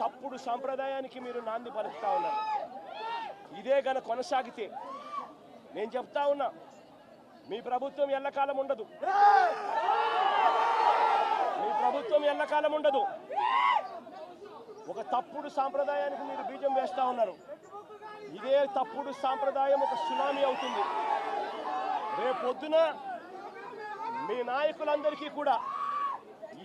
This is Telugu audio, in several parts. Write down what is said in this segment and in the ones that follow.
తప్పుడు సాంప్రదాయానికి మీరు నాంది పలుకుతా ఉన్నారు. ఇదే గన కొనసాగితే నేను చెప్తా ఉన్నా మీ ప్రభుత్వం ఎల్లకాలం ఉండదు. మీ ప్రభుత్వం ఎల్లకాలం ఉండదు. ఒక తప్పుడు సాంప్రదాయానికి మీరు బీజం వేస్తా ఉన్నారు. ఇదే తప్పుడు సాంప్రదాయం ఒక సునామీ అవుతుంది. రేపొద్దున మీ నాయకులందరికీ కూడా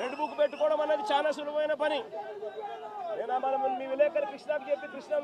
రెడ్ బుక్ పెట్టుకోవడం అనేది చాలా సులభమైన పని. నేను మనం మీ విలేకరి కృష్ణాకి చెప్పి కృష్ణ